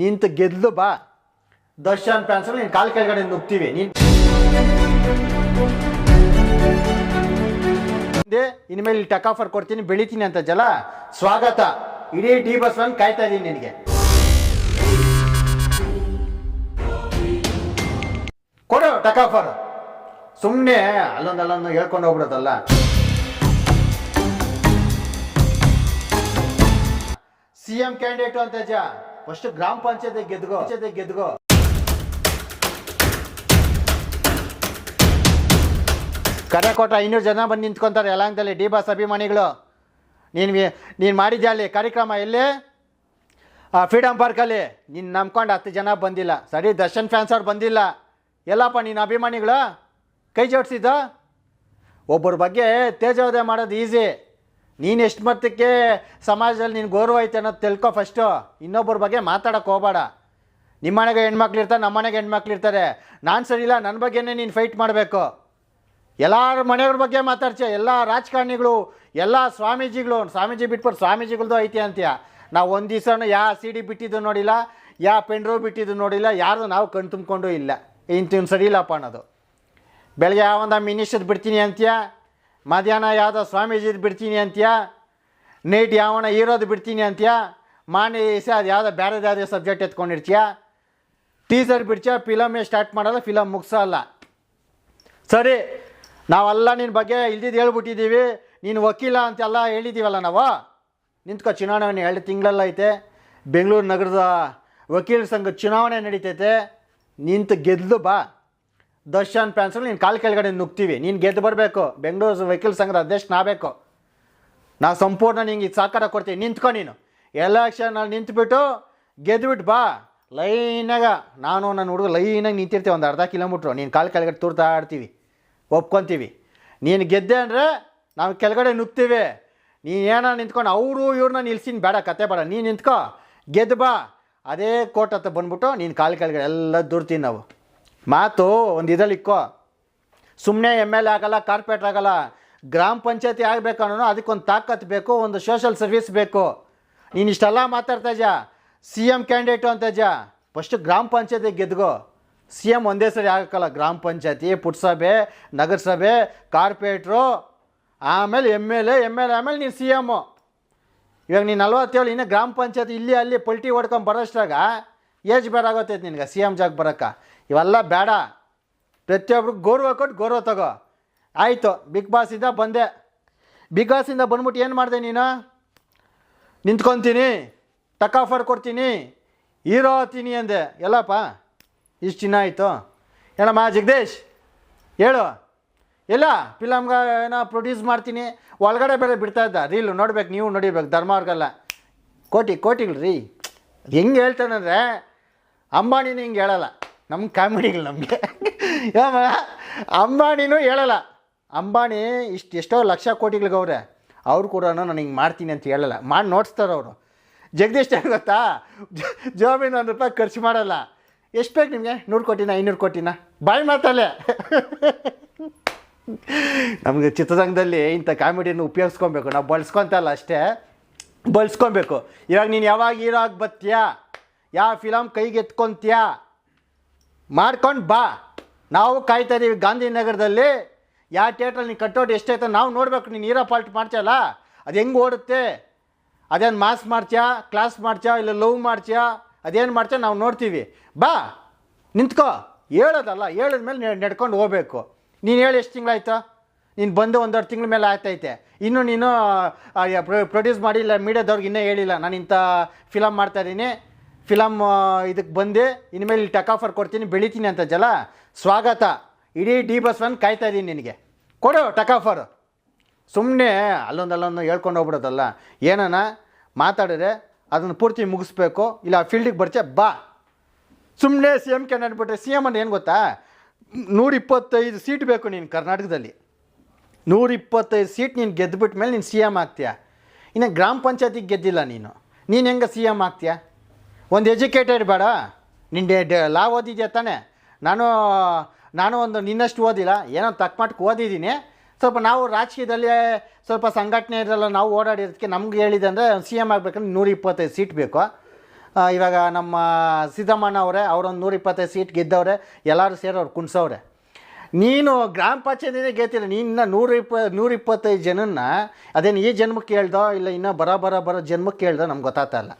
ನಿಂತು ಗೆದ್ದು ಬಾ. ದರ್ಶನ್ ಫ್ಯಾನ್ಸ್ ನೀನು ಕಾಲು ಕೆಳಗಡೆ ನುಗ್ತೀವಿ ನೀನು ಇನ್ಮೇಲೆ ಟಕ್ ಆಫರ್ ಕೊಡ್ತೀನಿ, ಬೆಳಿತೀನಿ ಅಂತ ಜಲ. ಸ್ವಾಗತ. ಇಡೀ ಡಿ ಬಸ್ ಒಂದು ಕಾಯ್ತಾ ಇದ್ದೀನಿ ನಿನಗೆ. ಕೊಡು ಟಕ್ ಆಫರ್. ಸುಮ್ಮನೆ ಅಲ್ಲೊಂದು ಅಲ್ಲೊಂದು ಹೇಳ್ಕೊಂಡು ಹೋಗ್ಬಿಡೋದಲ್ಲ. ಸಿ ಎಂ ಕ್ಯಾಂಡಿಡೇಟ್ ಅಂತ ಜ ಫಸ್ಟ್ ಗ್ರಾಮ ಪಂಚಾಯತ್ ಗೆದ್ಗೋ ಪಂಚಾಯತ್ ಗೆದ್ಗೋ ಕರೆ ಕೊಟ್ಟ ಐನೂರು ಜನ ಬಂದು ನಿಂತ್ಕೊಂತಾರೆ ಯಲಾಂಗದಲ್ಲಿ ಡಿ ಬಾಸ್ ಅಭಿಮಾನಿಗಳು. ನೀನು ನೀನು ಮಾಡಿದ್ಯಾ ಅಲ್ಲಿ ಕಾರ್ಯಕ್ರಮ ಎಲ್ಲಿ? ಫ್ರೀಡಮ್ ಪಾರ್ಕಲ್ಲಿ ನೀನು ನಂಬ್ಕೊಂಡು ಹತ್ತು ಜನ ಬಂದಿಲ್ಲ. ಸರಿ, ದರ್ಶನ್ ಫ್ಯಾನ್ಸ್ ಅವ್ರು ಬಂದಿಲ್ಲ. ಎಲ್ಲಪ್ಪ, ನೀನು ಅಭಿಮಾನಿಗಳು? ಕೈ ಜೋಡಿಸಿದ್ದ? ಒಬ್ಬರ ಬಗ್ಗೆ ತೇಜೋದಯ ಮಾಡೋದು ಈಸಿ ನೀನು ಎಷ್ಟು ಮಟ್ಟಕ್ಕೆ ಸಮಾಜದಲ್ಲಿ ನೀನು ಗೌರವ ಐತೆ ಅನ್ನೋದು ತಿಳ್ಕೊ ಫಸ್ಟು ಇನ್ನೊಬ್ಬರ ಬಗ್ಗೆ ಮಾತಾಡೋಕೆ ಹೋಗಬೇಡ. ನಿಮ್ಮ ಮನೆಗೆ ಹೆಣ್ಮಕ್ಳು ಇರ್ತಾರೆ ನಮ್ಮ ಮನೆಗೆ ಹೆಣ್ಮಕ್ಳಿರ್ತಾರೆ ನಾನು ಸರಿಯಿಲ್ಲ ನನ್ನ ಬಗ್ಗೆನೇ ನೀನು ಫೈಟ್ ಮಾಡಬೇಕು. ಎಲ್ಲರ ಮನೆಯವ್ರ ಬಗ್ಗೆ ಮಾತಾಡ್ತೀಯ, ಎಲ್ಲ ರಾಜಕಾರಣಿಗಳು, ಎಲ್ಲ ಸ್ವಾಮೀಜಿಗಳು. ಸ್ವಾಮೀಜಿ ಬಿಟ್ಬಿಟ್ಟು ಸ್ವಾಮೀಜಿಗಳದ್ದು ಐತಿ ಅಂತೀಯ. ನಾವು ಒಂದು ದಿವಸನೂ ಯಾ ಸಿ ಡಿ ಬಿಟ್ಟಿದ್ದು ನೋಡಿಲ್ಲ, ಯಾ ಪೆಂಡ್ರೋ ಬಿಟ್ಟಿದ್ದು ನೋಡಿಲ್ಲ, ಯಾರ್ದು ನಾವು ಕಣ್ ತುಂಬಿಕೊಂಡು ಇಲ್ಲ. ಇಂತಿವ್ನು ಸರಿ ಇಲ್ಲಪ್ಪ ಅನ್ನೋದು. ಬೆಳಗ್ಗೆ ಯಾವೊಂದು ಮಿನಿಸ್ಟರ್ ಬಿಡ್ತೀನಿ ಅಂತೀಯ? ಮಧ್ಯಾಹ್ನ ಯಾವುದೋ ಸ್ವಾಮೀಜಿದು ಬಿಡ್ತೀನಿ ಅಂತೀಯ? ನೈಟ್ ಯಾವನ ಇರೋದು ಬಿಡ್ತೀನಿ ಅಂತೀಯ? ಮಾನ್ಯ ದಿವಸ ಅದು ಯಾವುದೋ ಬೇರೆದು ಯಾವುದೇ ಸಬ್ಜೆಕ್ಟ್ ಎತ್ಕೊಂಡಿರ್ತೀಯ? ಟೀಸರ್ ಬಿಡ್ತೀಯ? ಫಿಲಮೇ ಸ್ಟಾರ್ಟ್ ಮಾಡಲ್ಲ ಫಿಲಮ್ ಮುಗಿಸಲ್ಲ ಸರಿ, ನಾವೆಲ್ಲ ನಿನ್ನ ಬಗ್ಗೆ ಇಲ್ದಿದ್ದು ಹೇಳ್ಬಿಟ್ಟಿದ್ದೀವಿ. ನೀನು ವಕೀಲ ಅಂತೆಲ್ಲ ಹೇಳಿದ್ದೀವಲ್ಲ ನಾವು? ನಿಂತ್ಕೊ, ಚುನಾವಣೆ ಎರಡು ತಿಂಗಳೆಲ್ಲ ಐತೆ. ಬೆಂಗಳೂರು ನಗರದ ವಕೀಲ ಸಂಘ ಚುನಾವಣೆ ನಡೀತೈತೆ. ನಿಂತು ಗೆದ್ದು ಬಾ. ದರ್ಶನ್ ಫ್ಯಾನ್ಸಲ್ಲಿ ನೀನು ಕಾಲು ಕೆಳಗಡೆ ನುಗ್ತೀವಿ ನೀನು ಗೆದ್ದು ಬರಬೇಕು. ಬೆಂಗಳೂರು ವಕೀಲ ಸಂಘದ ಬೇಕು ನಾ ಸಂಪೂರ್ಣ ನಿಂಗೆ ಇದು ಸಹಕಾರ ಕೊಡ್ತೀನಿ. ನಿಂತ್ಕೊ ನೀನು. ಎಲೆಕ್ಷನಲ್ಲಿ ನಿಂತ್ಬಿಟ್ಟು ಗೆದ್ದುಬಿಟ್ಟು ಬಾ. ಲೈನಾಗ ನಾನು ನನ್ನ ಹುಡುಗ ಲೈನಾಗಿ ನಿಂತಿರ್ತೀವಿ. ಒಂದು ಅರ್ಧ ಕಿಲೋಮೀಟ್ರು. ನೀನು ಕಾಲು ಕೆಳಗಡೆ ತೂರ್ತಾ ಆಡ್ತೀವಿ. ಒಪ್ಕೊತೀವಿ. ನೀನು ಗೆದ್ದೆ ಅಂದರೆ ನಾವು ಕೆಳಗಡೆ ನುಗ್ತೀವಿ ನೀನು ಏನೋ ನಿಂತ್ಕೊಂಡು ಅವರು ಇವ್ರನ್ನ ನಿಲ್ಸಿನ ಬೇಡ. ಕತೆ ಬೇಡ. ನೀನು ನಿಂತ್ಕೊ. ಗೆದ್ದು ಬಾ. ಅದೇ ಕೋರ್ಟ್ ಹತ್ರ ಬಂದ್ಬಿಟ್ಟು ನೀನು ಕಾಲು ಕೆಳಗಡೆ ಎಲ್ಲ ದೂರ್ತೀನಿ ನಾವು. ಮಾತು ಒಂದು ಇದರಲ್ಲಿ ಇಕ್ಕೋ. ಸುಮ್ಮನೆ ಎಂ ಎಲ್ ಎ ಆಗಲ್ಲ ಕಾರ್ಪೊರೇಟ್ ಆಗಲ್ಲ, ಗ್ರಾಮ ಪಂಚಾಯತಿ ಆಗಬೇಕನ್ನೋ ಅದಕ್ಕೊಂದು ತಾಕತ್ತು ಬೇಕು, ಒಂದು ಸೋಷಲ್ ಸರ್ವಿಸ್ ಬೇಕು. ನೀನು ಇಷ್ಟೆಲ್ಲ ಮಾತಾಡ್ತಾ ಇದ್ಯಾ? ಸಿ ಎಂ ಕ್ಯಾಂಡಿಡೇಟು ಅಂತ ಇದ್ಯಾ? ಫಸ್ಟು ಗ್ರಾಮ ಪಂಚಾಯತಿ ಗೆದ್ಗೋ ಸಿ ಎಂ ಒಂದೇ ಸರಿ ಆಗಕ್ಕಲ್ಲ, ಗ್ರಾಮ ಪಂಚಾಯತಿ, ಪುಟ್ಸಭೆ, ನಗರಸಭೆ, ಕಾರ್ಪೊರೇಟ್ರು, ಆಮೇಲೆ M L A M L A ಆಮೇಲೆ ನೀನು ಸಿ ಎಮ್ಮು ಇವಾಗ ನೀನು ನಲ್ವತ್ತೇಳು, ಇನ್ನು ಗ್ರಾಮ ಪಂಚಾಯತಿ ಇಲ್ಲಿ, ಅಲ್ಲಿ, ಪಲ್ಟಿ ಹೊಡ್ಕೊಂಡು ಬರೋಷ್ಟಾಗ ಏಜ್ ಬೇಡ ಆಗೋತೈತೆ ನಿನಗೆ. ಸಿ ಎಂ ಜಾಗ ಬರೋಕ್ಕೆ. ಇವೆಲ್ಲ ಬೇಡ. ಪ್ರತಿಯೊಬ್ರಿಗೆ ಗೌರವ ಕೊಟ್ಟು ಗೌರವ ತಗೋ. ಆಯಿತು ಬಿಗ್ ಬಾಸಿಂದ ಬಂದೆ. ಬಿಗ್ ಬಾಸಿಂದ ಬಂದ್ಬಿಟ್ಟು ಏನು ಮಾಡಿದೆ ನೀನು? ನಿಂತ್ಕೊತೀನಿ. ಟಕ್ ಆಫರ್ ಕೊಡ್ತೀನಿ. ಹೀರೋ ಆತೀನಿ ಅಂದೆ. ಎಲ್ಲಪ್ಪ? ಇಷ್ಟು ಚಿನ್ನ ಆಯಿತು. ಏನಮ್ಮ ಜಗದೀಶ್, ಹೇಳು. ಇಲ್ಲ ಫಿಲಮ್ಗೆ ಏನೋ ಪ್ರೊಡ್ಯೂಸ್ ಮಾಡ್ತೀನಿ. ಒಳಗಡೆ ಬೇರೆ ಬಿಡ್ತಾ ಇದ್ದ. ರೀಲು ನೋಡ್ಬೇಕು, ನೀವು ನೋಡಿಬೇಕು ಧರ್ಮವ್ರಿಗೆಲ್ಲ ಕೋಟಿ, ಕೋಟಿಗಳು ರೀ. ಹೆಂಗೆ ಹೇಳ್ತಾನಂದ್ರೆ ಅಂಬಾನಿನೂ ಹಿಂಗೆ ಹೇಳಲ್ಲ. ನಮ್ಮ ಕಾಮಿಡಿಗಳು ನಮಗೆ. ಅಂಬಾಣಿನೂ ಹೇಳಲ್ಲ. ಅಂಬಾನಿ ಇಷ್ಟು ಎಷ್ಟೋ ಲಕ್ಷ ಕೋಟಿಗಳಿಗವ್ರೆ ಅವ್ರು. ಕೂಡ ನಾನು ಹಿಂಗೆ ಮಾಡ್ತೀನಿ ಅಂತ ಹೇಳಲ್ಲ. ಮಾಡಿ ನೋಡಿಸ್ತಾರೆ ಅವರು. ಜಗದೀಶ್ ಏನು ಗೊತ್ತಾ? ಜೋಬಿನ ಒಂದು ರೂಪಾಯಿ ಖರ್ಚು ಮಾಡಲ್ಲ. ಎಷ್ಟು ಬೇಕು ನಿಮಗೆ? ನೂರು ಕೋಟಿನ, ಐನೂರು ಕೋಟಿನ? ಬಾಯಿ ಮಾತಲ್ಲೇ. ನಮಗೆ ಚಿತ್ರರಂಗದಲ್ಲಿ ಇಂಥ ಕಾಮಿಡಿಯನ್ನು ಉಪಯೋಗಿಸ್ಕೊಬೇಕು. ನಾವು ಬಳಸ್ಕೊತಲ್ಲ ಅಷ್ಟೇ. ಬಳಸ್ಕೊಬೇಕು. ಇವಾಗ ನೀನು ಯಾವಾಗ ಹೀರೋ ಆಗಿ ಬತ್ತೀಯಾ ಯಾವ ಫಿಲಮ್ ಕೈಗೆ ಎತ್ಕೊಂತೀಯಾ ಮಾಡ್ಕೊಂಡು ಬಾ. ನಾವು ಕಾಯ್ತಾ ಇದ್ದೀವಿ ಗಾಂಧಿನಗರದಲ್ಲಿ. ಯಾವ ಥಿಯೇಟ್ರಲ್ಲಿ ನೀನು ಕಟ್ಟೋಟ್ ಎಷ್ಟೈತೆ ನಾವು ನೋಡಬೇಕು, ನೀನು ನೀರ ಪಾಲ್ಟ್ ಮಾಡ್ತೀಯಲ್ಲ? ಅದು ಹೆಂಗೆ ಓಡುತ್ತೆ? ಅದೇನು ಮಾಸ್ ಮಾಡ್ತೀಯಾ? ಕ್ಲಾಸ್ ಮಾಡ್ತೀಯಾ? ಇಲ್ಲ ಲವ್ ಮಾಡ್ತೀಯಾ? ಅದೇನು ಮಾಡ್ತೀಯ? ನಾವು ನೋಡ್ತೀವಿ. ಬಾ, ನಿಂತ್ಕೋ. ಹೇಳೋದಲ್ಲ ಹೇಳಿದ್ಮೇಲೆ ನಡ್ಕೊಂಡು ಹೋಗ್ಬೇಕು. ನೀನು ಹೇಳಿ ಎಷ್ಟು ತಿಂಗಳಾಯ್ತು? ನೀನು ಬಂದು ಒಂದೆರಡು ತಿಂಗಳ ಮೇಲೆ ಆಗ್ತೈತೆ ಇನ್ನು ನೀನು ಪ್ರೊಡ್ಯೂಸ್ ಮಾಡಿ, ಇಲ್ಲ ಮೀಡಿಯಾದವ್ರಿಗೆ ಇನ್ನೂ ಹೇಳಿಲ್ಲ. ನಾನು ಇಂಥ ಫಿಲಮ್ ಮಾಡ್ತಾಯಿದ್ದೀನಿ ಫಿಲಮ್ ಇದಕ್ಕೆ ಬಂದೆ. ಇನ್ಮೇಲೆ ಟಕ್ ಆಫರ್ ಕೊಡ್ತೀನಿ, ಬೆಳಿತೀನಿ ಅಂತ ಜಲ. ಸ್ವಾಗತ. ಇಡೀ ಡಿ ಬಸ್ ಒನ್ ಕಾಯ್ತಾ ಇದ್ದೀನಿ ನಿನಗೆ. ಕೊಡು ಟಕ್ ಆಫರ್ ಸುಮ್ಮನೆ ಅಲ್ಲೊಂದು ಅಲ್ಲೊಂದು ಹೇಳ್ಕೊಂಡು ಹೋಗ್ಬಿಡೋದಲ್ಲ. ಏನನ ಮಾತಾಡಿದ್ರೆ ಅದನ್ನು ಪೂರ್ತಿ ಮುಗಿಸ್ಬೇಕು. ಇಲ್ಲ ಫೀಲ್ಡಿಗೆ ಬರ್ತೀಯ ಬಾ. ಸುಮ್ಮನೆ ಸಿ ಎಂ ಕ್ಯಾಂಡಿಡೇಟ್ ಬಿಟ್ಟರೆ ಸಿ ಎಂ ಅಂದ್ರೆ ಏನು ಗೊತ್ತಾ? ನೂರ ಇಪ್ಪತ್ತೈದು ಸೀಟ್ ಬೇಕು ನೀನು ಕರ್ನಾಟಕದಲ್ಲಿ. ನೂರ ಇಪ್ಪತ್ತೈದು ಸೀಟ್ ನೀನು ಗೆದ್ದುಬಿಟ್ಟ ಮೇಲೆ ನೀನು ಸಿ ಎಂ ಆಗ್ತೀಯ? ಇನ್ನು ಗ್ರಾಮ ಪಂಚಾಯತಿಗೆ ಗೆದ್ದಿಲ್ಲ ನೀನು. ನೀನು ಹೆಂಗೆ ಸಿ ಎಂ ಆಗ್ತೀಯ? ಒಂದು ಎಜುಕೇಟೆಡ್ ಬೇಡ. ನಿನ್ನ ಲಾ ಓದಿದ್ಯಾ ತಾನೆ? ನಾನು ನಾನು ಒಂದು ನಿನ್ನಷ್ಟು ಓದಿಲ್ಲ. ಏನೋ ತಕ್ಕ ಮಟ್ಟಕ್ಕೆ ಓದಿದ್ದೀನಿ. ಸ್ವಲ್ಪ ನಾವು ರಾಜಕೀಯದಲ್ಲಿ ಸ್ವಲ್ಪ ಸಂಘಟನೆ ಇರಲ್ಲ ನಾವು ಓಡಾಡಿರೋದಕ್ಕೆ ನಮ್ಗೆ ಹೇಳಿದೆ ಅಂದರೆ ಸಿ ಎಂ ಆಗಬೇಕಂದ್ರೆ ನೂರ ಇಪ್ಪತ್ತೈದು ಸೀಟ್ ಬೇಕು ಇವಾಗ ನಮ್ಮ ಸಿದ್ದಮ್ಮಣ್ಣ ಅವರೇ, ಅವರೊಂದು ನೂರ ಇಪ್ಪತ್ತೈದು ಸೀಟ್ ಗೆದ್ದವ್ರೆ, ಎಲ್ಲರೂ ಸೇರಿ ಅವ್ರು ನೀನು ಗ್ರಾಮ ಪಂಚಾಯತಿನೇ ಗೆದ್ದಿಲ್ಲ. ನಿನ್ನ ನೂರ ಇಪ್ಪ ನೂರ ಇಪ್ಪತ್ತೈದು ಜನನ್ನ, ಅದೇನು ಈ ಜನ್ಮಕ್ಕೆ ಹೇಳ್ದೋ, ಇಲ್ಲ ಇನ್ನೂ ಬರೋ ಬರೋ ಬರೋ ಜನ್ಮಕ್ಕೆ ಹೇಳ್ದೋ ನಮ್ಗೆ ಗೊತ್ತಾಗ್ತಾ ಇಲ್ಲ.